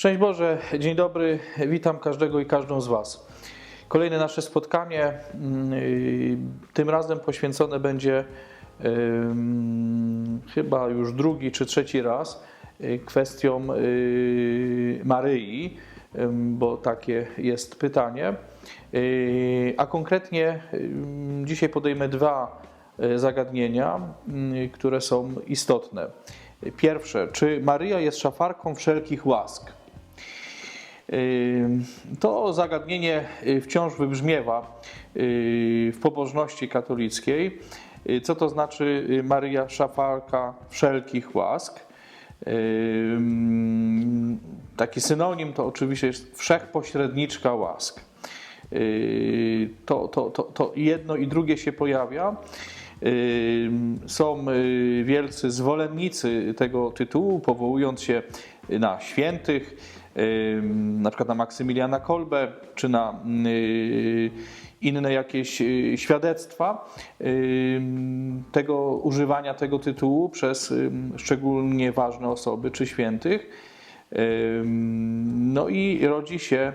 Szczęść Boże, dzień dobry, witam każdego i każdą z Was. Kolejne nasze spotkanie, mm, y, tym razem poświęcone będzie ym, chyba już drugi czy trzeci raz y, kwestiom y, Maryi, bo takie jest pytanie. Y, A konkretnie dzisiaj podejmę dwa y, zagadnienia, y, które są istotne. Pierwsze, czy Maryja jest szafarką wszelkich łask? To zagadnienie y, wciąż wybrzmiewa y, w pobożności katolickiej. Y, Co to znaczy Maryja szafarka wszelkich łask? Taki synonim to oczywiście jest wszechpośredniczka łask. To, to, to, to jedno i drugie się pojawia. Są wielcy zwolennicy tego tytułu, powołując się na świętych, na przykład na Maksymiliana Kolbę, czy na y, inne jakieś y, świadectwa tego używania tego tytułu przez szczególnie ważne osoby czy świętych. No i rodzi się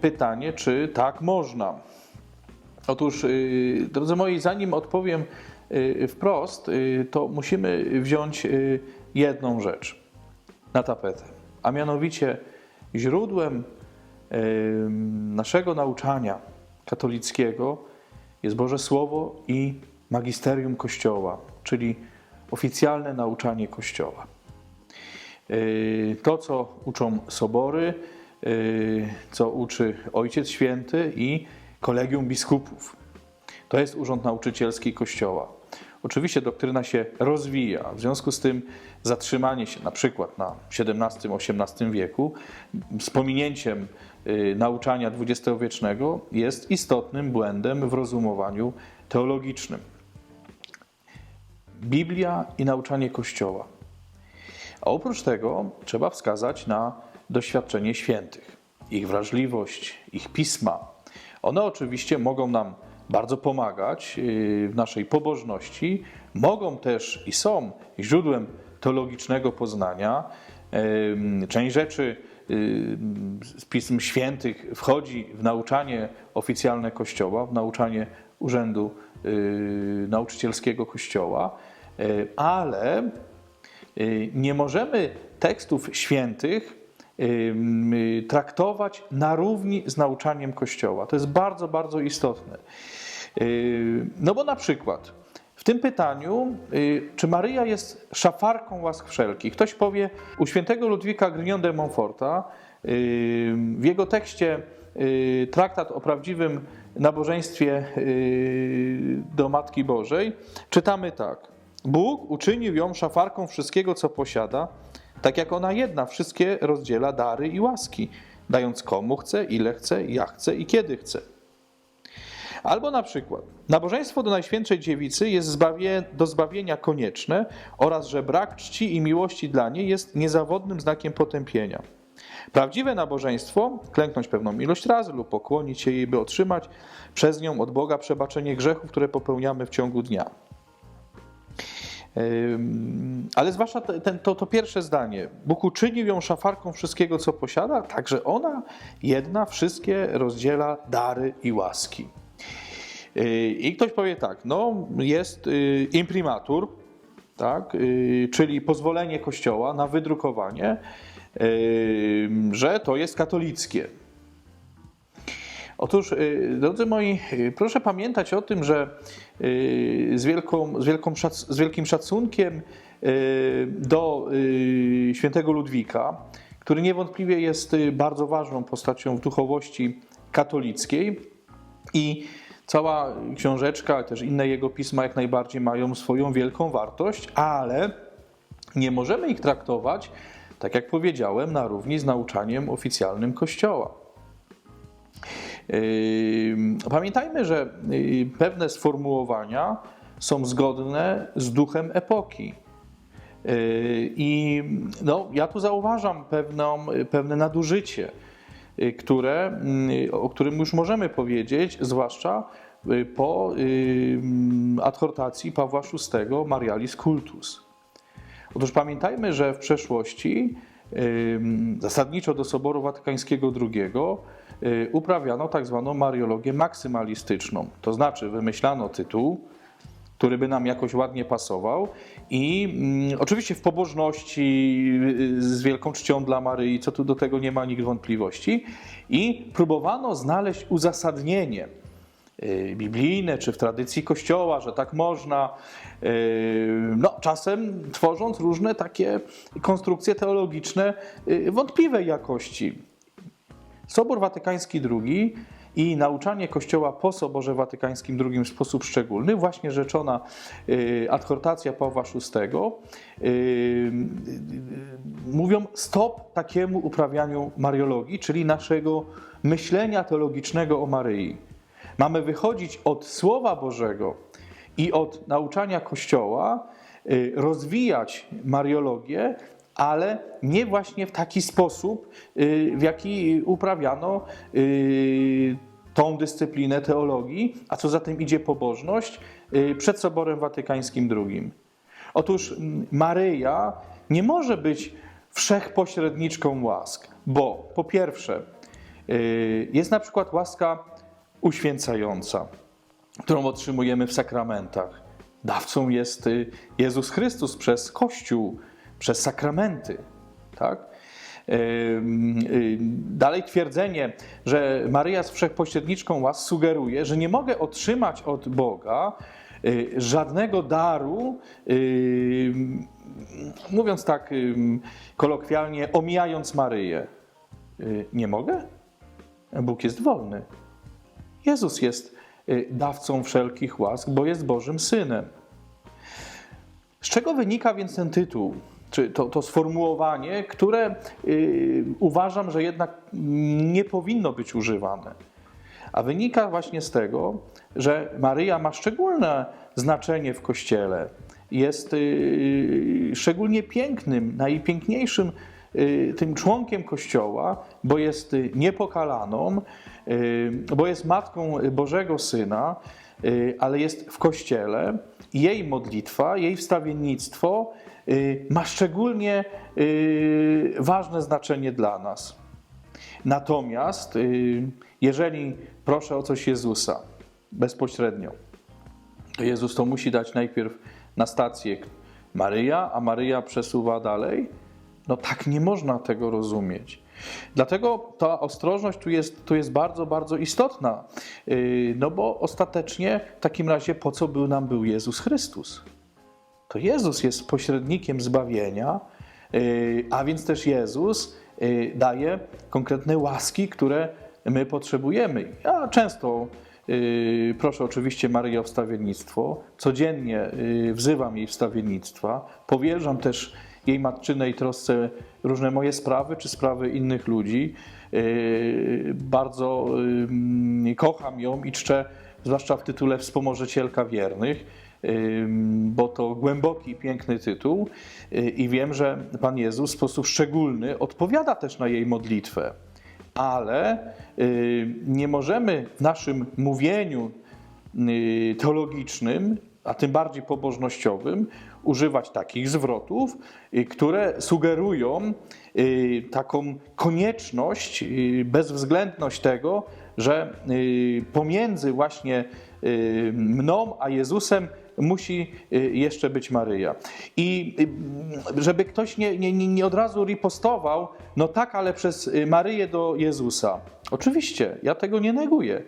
pytanie, czy tak można. Otóż, y, drodzy moi, zanim odpowiem wprost, to musimy wziąć jedną rzecz na tapetę, a mianowicie źródłem naszego nauczania katolickiego jest Boże Słowo i magisterium Kościoła, czyli oficjalne nauczanie Kościoła. Y, To, co uczą sobory, y, co uczy Ojciec Święty i kolegium biskupów. To jest urząd nauczycielski Kościoła. Oczywiście doktryna się rozwija, w związku z tym zatrzymanie się na przykład na XVII-XVIII wieku z pominięciem y, nauczania dwudziestowiecznego jest istotnym błędem w rozumowaniu teologicznym. Biblia i nauczanie Kościoła. A oprócz tego trzeba wskazać na doświadczenie świętych, ich wrażliwość, ich pisma. One oczywiście mogą nam bardzo pomagać yy, w naszej pobożności, mogą też i są źródłem teologicznego poznania. Część rzeczy yy, z pism świętych wchodzi w nauczanie oficjalne Kościoła, w nauczanie Urzędu yy, Nauczycielskiego Kościoła, ale Y, Nie możemy tekstów świętych y, y, traktować na równi z nauczaniem Kościoła. To jest bardzo, bardzo istotne. Y, No bo na przykład w tym pytaniu, y, czy Maryja jest szafarką łask wszelkich? Ktoś powie, u świętego Ludwika Grignon de Montforta y, w jego tekście y, traktat o prawdziwym nabożeństwie y, do Matki Bożej, czytamy tak. Bóg uczynił ją szafarką wszystkiego, co posiada, tak jak ona jedna wszystkie rozdziela dary i łaski, dając komu chce, ile chce, jak chce i kiedy chce. Albo na przykład, nabożeństwo do Najświętszej Dziewicy jest zbawie, do zbawienia konieczne oraz, że brak czci i miłości dla niej jest niezawodnym znakiem potępienia. Prawdziwe nabożeństwo, klęknąć pewną ilość razy lub pokłonić się jej, by otrzymać przez nią od Boga przebaczenie grzechów, które popełniamy w ciągu dnia. Ale zwłaszcza te- ten, to, to pierwsze zdanie. Bóg uczynił ją szafarką wszystkiego, co posiada, także ona jedna wszystkie rozdziela dary i łaski. Yy, I ktoś powie tak, no jest yy, imprimatur, tak, yy, czyli pozwolenie Kościoła na wydrukowanie, że to jest katolickie. Otóż, y, drodzy moi, y, proszę pamiętać o tym, że y, z, wielką, z, wielką z wielkim szacunkiem do świętego Ludwika, który niewątpliwie jest bardzo ważną postacią w duchowości katolickiej i cała książeczka, też inne jego pisma jak najbardziej mają swoją wielką wartość, ale nie możemy ich traktować, tak jak powiedziałem, na równi z nauczaniem oficjalnym Kościoła. Yy, Pamiętajmy, że yy, pewne sformułowania są zgodne z duchem epoki. Yy, I no, ja tu zauważam pewną, pewne nadużycie, które, o którym już możemy powiedzieć, zwłaszcza po adhortacji Pawła VI Marialis Cultus. Otóż pamiętajmy, że w przeszłości zasadniczo do Soboru Watykańskiego II uprawiano tak zwaną mariologię maksymalistyczną. To znaczy wymyślano tytuł, który by nam jakoś ładnie pasował. I mm, oczywiście w pobożności, y, z wielką czcią dla Maryi, co tu do tego nie ma nikt wątpliwości. I próbowano znaleźć uzasadnienie y, biblijne czy w tradycji Kościoła, że tak można. Y, No, czasem tworząc różne takie konstrukcje teologiczne y, wątpliwej jakości. Sobór Watykański II i nauczanie Kościoła po Soborze Watykańskim II w sposób szczególny, właśnie rzeczona y, adhortacja Pawła VI, y, y, mówią stop takiemu uprawianiu mariologii, czyli naszego myślenia teologicznego o Maryi. Mamy wychodzić od Słowa Bożego i od nauczania Kościoła, rozwijać mariologię, ale nie właśnie w taki sposób, y, w jaki uprawiano y, tą dyscyplinę teologii, a co za tym idzie pobożność, y, przed Soborem Watykańskim II. Otóż Maryja nie może być wszechpośredniczką łask, bo po pierwsze jest na przykład łaska uświęcająca, którą otrzymujemy w sakramentach. Dawcą jest Jezus Chrystus przez Kościół, przez sakramenty. Tak? Y, Dalej twierdzenie, że Maryja jest wszechpośredniczką łask sugeruje, że nie mogę otrzymać od Boga y, żadnego daru, y, mówiąc tak kolokwialnie, omijając Maryję. Nie mogę? Bóg jest wolny. Jezus jest dawcą wszelkich łask, bo jest Bożym Synem. Z czego wynika więc ten tytuł, czy to, to sformułowanie, które y, uważam, że jednak nie powinno być używane? A wynika właśnie z tego, że Maryja ma szczególne znaczenie w Kościele. Jest y, szczególnie pięknym, najpiękniejszym y, tym członkiem Kościoła, bo jest niepokalaną, y, bo jest matką Bożego Syna, y, ale jest w Kościele. Jej modlitwa, jej wstawiennictwo ma szczególnie y, ważne znaczenie dla nas. Natomiast y, jeżeli proszę o coś Jezusa bezpośrednio, to Jezus to musi dać najpierw na stację Maryja, a Maryja przesuwa dalej. No tak nie można tego rozumieć. Dlatego ta ostrożność tu jest, tu jest bardzo, bardzo istotna. No bo ostatecznie w takim razie po co był nam był Jezus Chrystus? To Jezus jest pośrednikiem zbawienia, yy, a więc też Jezus yy, daje konkretne łaski, które my potrzebujemy. Ja często yy, proszę oczywiście Maryję o wstawiennictwo, codziennie wzywam jej wstawiennictwa, powierzam też jej matczynej trosce różne moje sprawy czy sprawy innych ludzi. Bardzo kocham ją i czczę, zwłaszcza w tytule Wspomożycielka Wiernych, bo to głęboki, piękny tytuł yy, i wiem, że Pan Jezus w sposób szczególny odpowiada też na jej modlitwę. Ale yy, nie możemy w naszym mówieniu yy, teologicznym, a tym bardziej pobożnościowym, używać takich zwrotów, y, które sugerują y, taką konieczność, y, bezwzględność tego, że y, pomiędzy właśnie y, mną a Jezusem musi y, jeszcze być Maryja. I y, żeby ktoś nie, nie, nie od razu ripostował, no tak, ale przez y, Maryję do Jezusa. Oczywiście, ja tego nie neguję.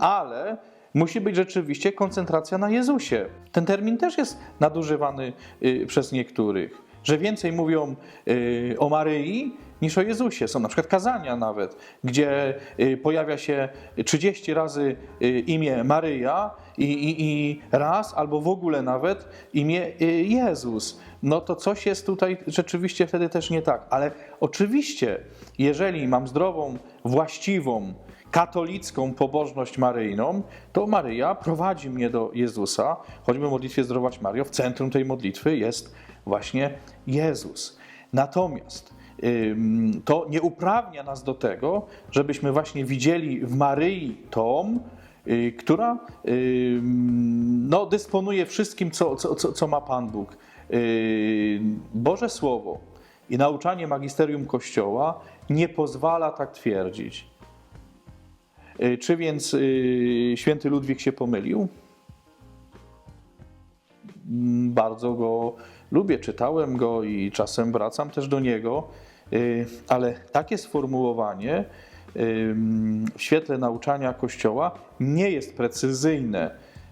Ale musi być rzeczywiście koncentracja na Jezusie. Ten termin też jest nadużywany przez niektórych, że więcej mówią o Maryi niż o Jezusie. Są na przykład kazania nawet, gdzie yy, pojawia się 30 razy yy, imię Maryja i, i, i raz albo w ogóle nawet imię yy, Jezus. No to coś jest tutaj rzeczywiście wtedy też nie tak. Ale oczywiście, jeżeli mam zdrową, właściwą, katolicką pobożność maryjną, to Maryja prowadzi mnie do Jezusa, choćby w modlitwie Zdrować Mario, w centrum tej modlitwy jest właśnie Jezus. Natomiast to nie uprawnia nas do tego, żebyśmy właśnie widzieli w Maryi tą, y, która no, dysponuje wszystkim, co, co, co, ma Pan Bóg. Y, Boże Słowo, I nauczanie magisterium Kościoła nie pozwala tak twierdzić. Y, Czy więc święty Ludwik się pomylił? Mm, Bardzo go lubię, czytałem go i czasem wracam też do niego, ale takie sformułowanie y, w świetle nauczania Kościoła nie jest precyzyjne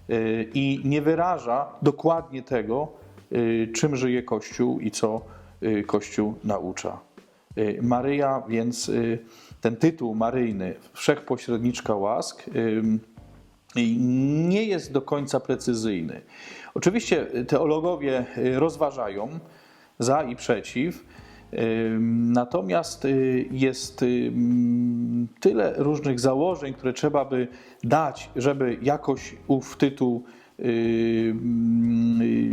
y, i nie wyraża dokładnie tego, y, czym żyje Kościół i co y, Kościół naucza. Y, Maryja, więc y, ten tytuł maryjny, wszechpośredniczka łask, nie jest do końca precyzyjny. Oczywiście teologowie y, rozważają za i przeciw, natomiast y, jest tyle różnych założeń, które trzeba by dać, żeby jakoś ów tytuł y,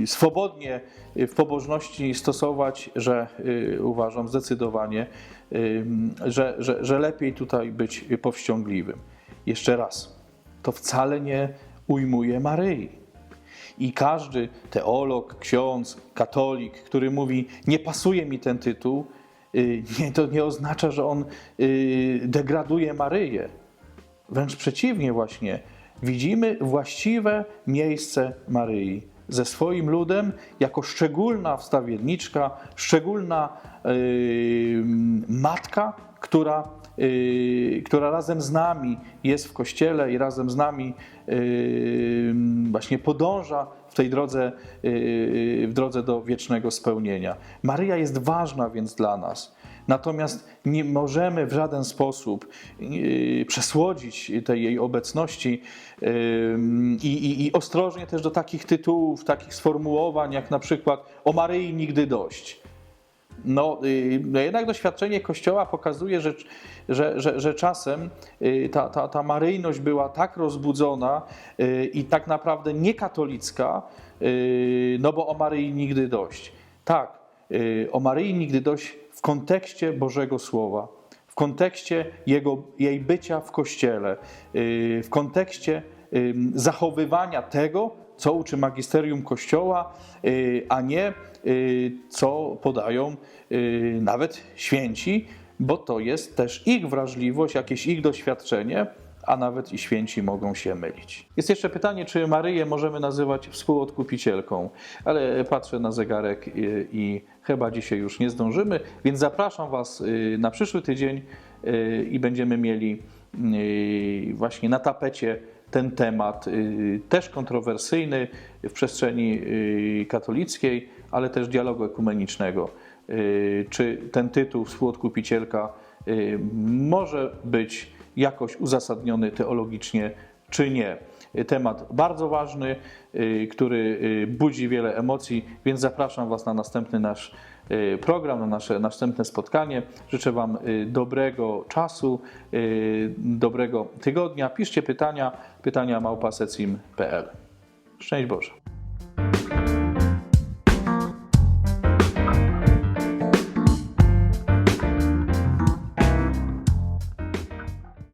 y, swobodnie w pobożności stosować, że uważam zdecydowanie, że, że, że lepiej tutaj być powściągliwym. Jeszcze raz, to wcale nie ujmuje Maryi. I każdy teolog, ksiądz, katolik, który mówi, nie pasuje mi ten tytuł, y, nie, to nie oznacza, że on y, degraduje Maryję. Wręcz przeciwnie, właśnie widzimy właściwe miejsce Maryi ze swoim ludem jako szczególna wstawienniczka, szczególna yy, matka, która, która razem z nami jest w kościele i razem z nami yy, właśnie podąża w tej drodze, yy, w drodze do wiecznego spełnienia. Maryja jest ważna więc dla nas. Natomiast nie możemy w żaden sposób przesłodzić tej jej obecności i, i, i ostrożnie też do takich tytułów, takich sformułowań, jak na przykład o Maryi nigdy dość. No, yy, no jednak doświadczenie Kościoła pokazuje, że, że, że, że czasem yy, ta, ta, ta maryjność była tak rozbudzona yy, i tak naprawdę niekatolicka, no bo o Maryi nigdy dość. Tak, o Maryi nigdy dość w kontekście Bożego Słowa, w kontekście jego, jej bycia w Kościele, w kontekście zachowywania tego, co uczy magisterium Kościoła, yy, a nie yy, co podają yy, nawet święci, bo to jest też ich wrażliwość, jakieś ich doświadczenie, a nawet i święci mogą się mylić. Jest jeszcze pytanie, czy Maryję możemy nazywać współodkupicielką, ale patrzę na zegarek i, chyba dzisiaj już nie zdążymy, więc zapraszam Was y, na przyszły tydzień y, i będziemy mieli y, właśnie na tapecie ten temat, y, też kontrowersyjny w przestrzeni y, katolickiej, ale też dialogu ekumenicznego. Y, Czy ten tytuł współodkupicielka może być jakoś uzasadniony teologicznie, czy nie? Temat bardzo ważny, y, który y, budzi wiele emocji, więc zapraszam Was na następny nasz y, program, na nasze następne spotkanie. Życzę Wam dobrego czasu, dobrego tygodnia. Piszcie pytania, pytania małpasecim.pl. Szczęść Boże.